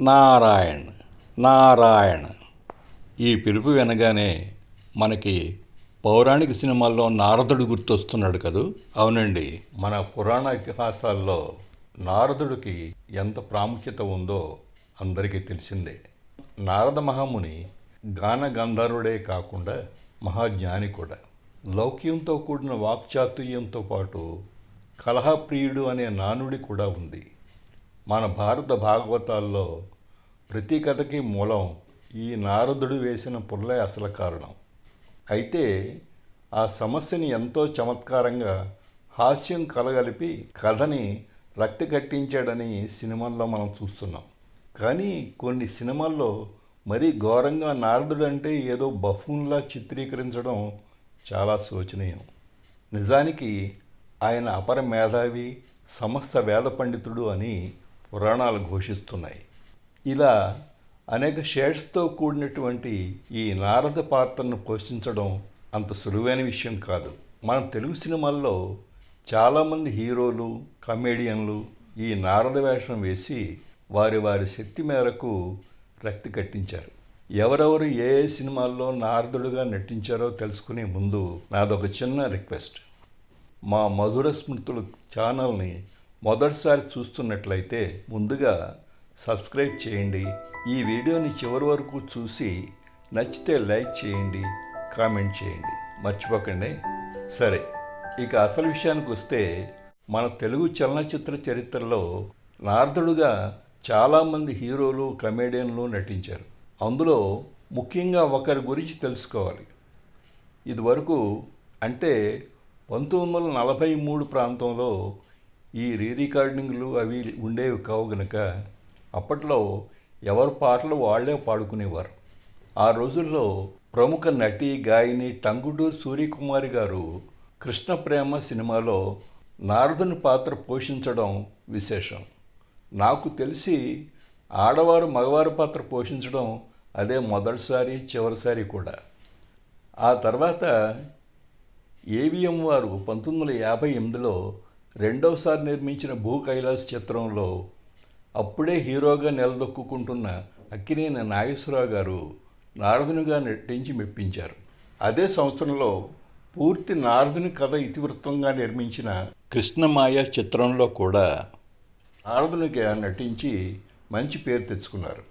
నారాయణ్ నారాయణ్. ఈ పిలుపు వినగానే మనకి పౌరాణిక సినిమాల్లో నారదుడు గుర్తొస్తున్నాడు కదూ? అవునండి. మన పురాణ ఇతిహాసాల్లో నారదుడికి ఎంత ప్రాముఖ్యత ఉందో అందరికీ తెలిసిందే. నారద మహాముని గాన గంధర్వుడే కాకుండా మహాజ్ఞాని కూడా. లౌక్యంతో కూడిన వాక్చాతుర్యంతో పాటు కలహప్రియుడు అనే నానుడి కూడా ఉంది. మన భారత భాగవతాల్లో ప్రతి కథకి మూలం ఈ నారదుడు వేసిన పుల్లే అసలు కారణం. అయితే ఆ సమస్యని ఎంతో చమత్కారంగా హాస్యం కలగలిపి కథని రక్తి కట్టించాడని సినిమాల్లో మనం చూస్తున్నాం. కానీ కొన్ని సినిమాల్లో మరీ ఘోరంగా నారదుడు అంటే ఏదో బఫూన్లా చిత్రీకరించడం చాలా శోచనీయం. నిజానికి ఆయన అపర మేధావి సమస్త వేద పండితుడు అని పురాణాలు ఘోషిస్తున్నాయి. ఇలా అనేక షేడ్స్తో కూడినటువంటి ఈ నారద పాత్రను పోషించడం అంత సులువైన విషయం కాదు. మన తెలుగు సినిమాల్లో చాలామంది హీరోలు కమేడియన్లు ఈ నారద వేషం వేసి వారి వారి శక్తి మేరకు రక్తి కట్టించారు. ఎవరెవరు ఏ ఏ సినిమాల్లో నారదుడుగా నటించారో తెలుసుకునే ముందు నాదొక చిన్న రిక్వెస్ట్. మా మధుర స్మృతులు ఛానల్ని మొదటిసారి చూస్తున్నట్లయితే ముందుగా సబ్స్క్రైబ్ చేయండి. ఈ వీడియోని చివరి వరకు చూసి నచ్చితే లైక్ చేయండి కామెంట్ చేయండి. మర్చిపోకండి. సరే ఇక అసలు విషయానికి వస్తే మన తెలుగు చలనచిత్ర చరిత్రలో నారదుడుగా చాలామంది హీరోలు కమేడియన్లు నటించారు. అందులో ముఖ్యంగా ఒకరి గురించి తెలుసుకోవాలి. ఇదివరకు అంటే పంతొమ్మిది వందల నలభై మూడు ప్రాంతంలో ఈ రీ రికార్డింగ్లు అవి ఉండేవి కావు గనక అప్పట్లో ఎవరి పాటలు వాళ్ళే పాడుకునేవారు. ఆ రోజుల్లో ప్రముఖ నటి గాయని టంగుటూరు సూర్యకుమారి గారు కృష్ణ ప్రేమ సినిమాలో నారదుని పాత్ర పోషించడం విశేషం. నాకు తెలిసి ఆడవారు మగవారి పాత్ర పోషించడం అదే మొదటిసారి చివరిసారి కూడా. ఆ తర్వాత ఏవిఎం వారు పంతొమ్మిది వందల యాభై ఎనిమిదిలో రెండవసారి నిర్మించిన భూ కైలాస్ చిత్రంలో అప్పుడే హీరోగా నిలదొక్కుంటున్న అక్కినేని నాగేశ్వరరావు గారు నారదునిగా నటించి మెప్పించారు. అదే సంవత్సరంలో పూర్తి నారదుని కథ ఇతివృత్తంగా నిర్మించిన కృష్ణమాయ చిత్రంలో కూడా నారదునిగా నటించి మంచి పేరు తెచ్చుకున్నారు.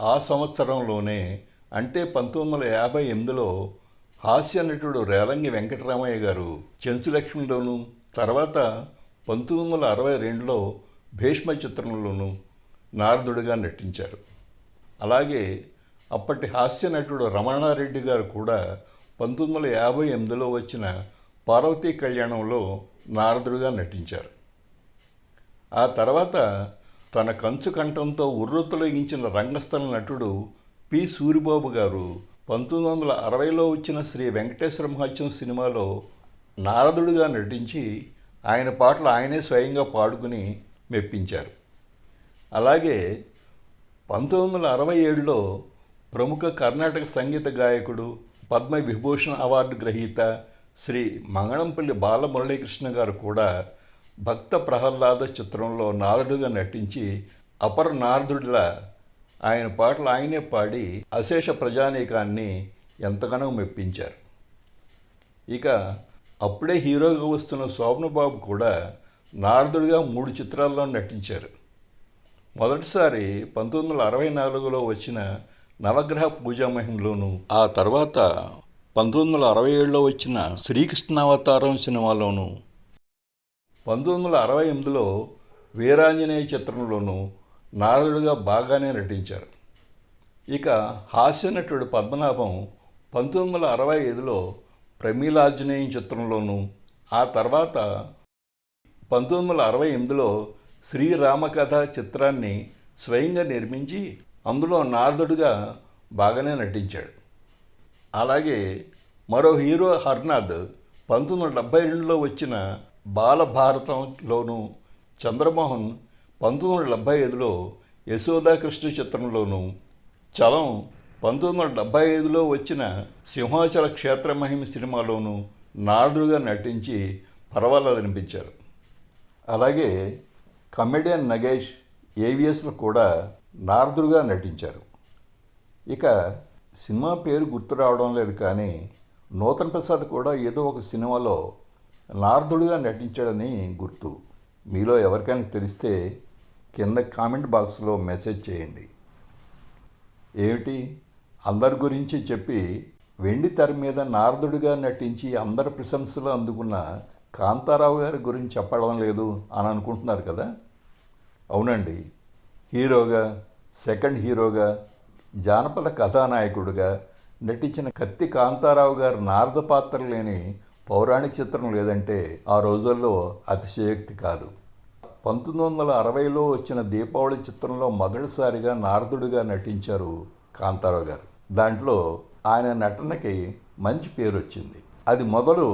ఆ సంవత్సరంలోనే అంటే పంతొమ్మిది వందల యాభై ఎనిమిదిలో హాస్య నటుడు రేలంగి వెంకటరామయ్య గారు చెంచులక్ష్మిలోను తర్వాత పంతొమ్మిది వందల అరవై రెండులో భీష్మ చిత్రంలోనూ నారదుడిగా నటించారు. అలాగే అప్పటి హాస్య నటుడు రమణారెడ్డి గారు కూడా పంతొమ్మిది వందల యాభై ఎనిమిదిలో వచ్చిన పార్వతీ కళ్యాణంలో నారదుడిగా నటించారు. ఆ తర్వాత తన కంచు కంఠంతో ఉర్రొత్తులగించిన రంగస్థల నటుడు పి సూరిబాబు గారు పంతొమ్మిది వందల అరవైలో వచ్చిన శ్రీ వెంకటేశ్వర మహత్యం సినిమాలో నారదుడిగా నటించి ఆయన పాటలు ఆయనే స్వయంగా పాడుకుని మెప్పించారు. అలాగే పంతొమ్మిది వందల అరవై ఏడులో ప్రముఖ కర్ణాటక సంగీత గాయకుడు పద్మ విభూషణ్ అవార్డు గ్రహీత శ్రీ మంగళంపల్లి బాలమురళీకృష్ణ గారు కూడా భక్త ప్రహ్లాద చిత్రంలో నారదుడిగా నటించి అపర నారదుడిలా ఆయన పాటలు ఆయనే పాడి అశేష ప్రజానీకాన్ని ఎంతగానో మెప్పించారు. ఇక అప్పుడే హీరోగా వస్తున్న శోభనబాబు కూడా నారదుడిగా మూడు చిత్రాల్లో నటించారు. మొదటిసారి పంతొమ్మిది వందల అరవై నాలుగులో వచ్చిన నవగ్రహ పూజామహిమలోను ఆ తర్వాత పంతొమ్మిది వందల అరవై ఏడులో వచ్చిన శ్రీకృష్ణావతారం సినిమాలోను పంతొమ్మిది వందల అరవై ఎనిమిదిలో వీరాంజనేయ చిత్రంలోనూ నారదుడిగా బాగానే నటించారు. ఇక హాస్య నటుడు పద్మనాభం పంతొమ్మిది వందల అరవై ఐదులో ప్రమీలాంజనేయం చిత్రంలోనూ ఆ తర్వాత పంతొమ్మిది వందల అరవై ఎనిమిదిలో శ్రీరామకథ చిత్రాన్ని స్వయంగా నిర్మించి అందులో నారదుడుగా బాగానే నటించాడు. అలాగే మరో హీరో హర్నాథ్ పంతొమ్మిది వందల డెబ్బై రెండులో వచ్చిన బాలభారతంలోను చంద్రమోహన్ పంతొమ్మిది వందల డెబ్బై ఐదులో యశోదాకృష్ణ చిత్రంలోను చలం పంతొమ్మిది వందల డెబ్బై ఐదులో వచ్చిన సింహాచల క్షేత్ర మహిమ సినిమాలోను నారదుడుగా నటించి పర్వాలేదనిపించారు. అలాగే కమెడియన్ నగేష్ ఏవిఎస్లో కూడా నారదుడుగా నటించారు. ఇక సినిమా పేరు గుర్తు రావడం లేదు కానీ నూతన్ ప్రసాద్ కూడా ఏదో ఒక సినిమాలో నారదుడుగా నటించాడని గుర్తు. మీలో ఎవరికైనా తెలిస్తే కింద కామెంట్ బాక్స్లో మెసేజ్ చేయండి. ఏమిటి? అందరి గురించి చెప్పి వెండి తెర మీద నారదుడిగా నటించి అందరి ప్రశంసలు అందుకున్న కాంతారావు గారి గురించి చెప్పడం లేదు అని అనుకుంటున్నారు కదా? అవునండి. హీరోగా సెకండ్ హీరోగా జానపద కథానాయకుడిగా నటించిన కత్తి కాంతారావు గారు నారద పాత్ర లేని పౌరాణిక చిత్రం లేదంటే ఆ రోజుల్లో అతిశయోక్తి కాదు. పంతొమ్మిది వందల అరవైలో వచ్చిన దీపావళి చిత్రంలో మొదటిసారిగా నారదుడిగా నటించారు కాంతారావు గారు. దాంట్లో ఆయన నటనకి మంచి పేరు వచ్చింది. అది మొదలు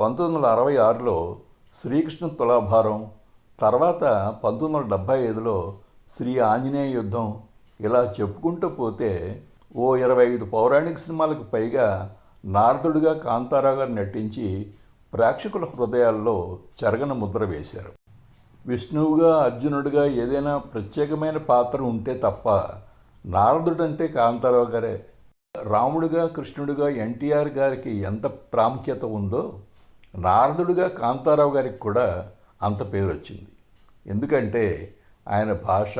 పంతొమ్మిది వందల అరవై ఆరులో శ్రీకృష్ణ తులాభారం తర్వాత పంతొమ్మిది వందల డెబ్భై ఐదులో శ్రీ ఆంజనేయ యుద్ధం ఇలా చెప్పుకుంటూ పోతే ఓ ఇరవై ఐదు పౌరాణిక సినిమాలకు పైగా నారదుడిగా కాంతారావు గారు నటించి ప్రేక్షకుల హృదయాల్లో చెరగన ముద్ర వేశారు. విష్ణువుగా అర్జునుడిగా ఏదైనా ప్రత్యేకమైన పాత్ర ఉంటే తప్ప నారదుడంటే కాంతారావు గారే. రాముడిగా కృష్ణుడిగా ఎన్టీఆర్ గారికి ఎంత ప్రాముఖ్యత ఉందో నారదుడిగా కాంతారావు గారికి కూడా అంత పేరు వచ్చింది. ఎందుకంటే ఆయన భాష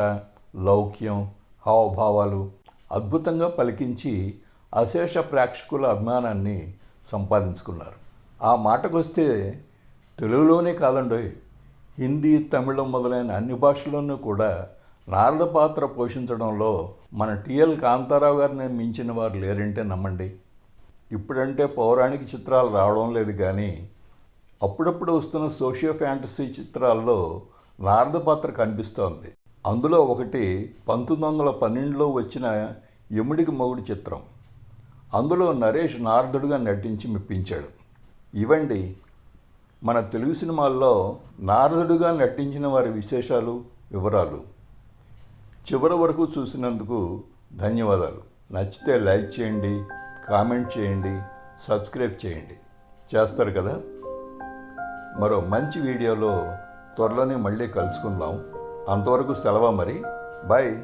లౌక్యం హావభావాలు అద్భుతంగా పలికించి అశేష ప్రేక్షకుల అభిమానాన్ని సంపాదించుకున్నారు. ఆ మాటకొస్తే తెలుగులోనే కాదండోయ్ హిందీ తమిళం మొదలైన అన్ని భాషల్లోనూ కూడా నారద పాత్ర పోషించడంలో మన టిఎల్ కాంతారావు గారిని మించిన వారు లేరంటే నమ్మండి. ఇప్పుడంటే పౌరాణిక చిత్రాలు రావడం లేదు కానీ అప్పుడప్పుడు వస్తున్న సోషియో ఫ్యాంటసీ చిత్రాల్లో నారద పాత్ర కనిపిస్తోంది. అందులో ఒకటి పంతొమ్మిది వందల పన్నెండులో వచ్చిన యముడికి మొగుడు చిత్రం. అందులో నరేష్ నారదుడుగా నటించి మెప్పించాడు. ఇవండి మన తెలుగు సినిమాల్లో నారదుడుగా నటించిన వారి విశేషాలు వివరాలు. చివరి వరకు చూసినందుకు ధన్యవాదాలు. నచ్చితే లైక్ చేయండి కామెంట్ చేయండి సబ్స్క్రైబ్ చేయండి. చేస్తారు కదా? మరో మంచి వీడియోలో త్వరలోనే మళ్ళీ కలుసుకుందాం. అంతవరకు సెలవు మరి. బాయ్.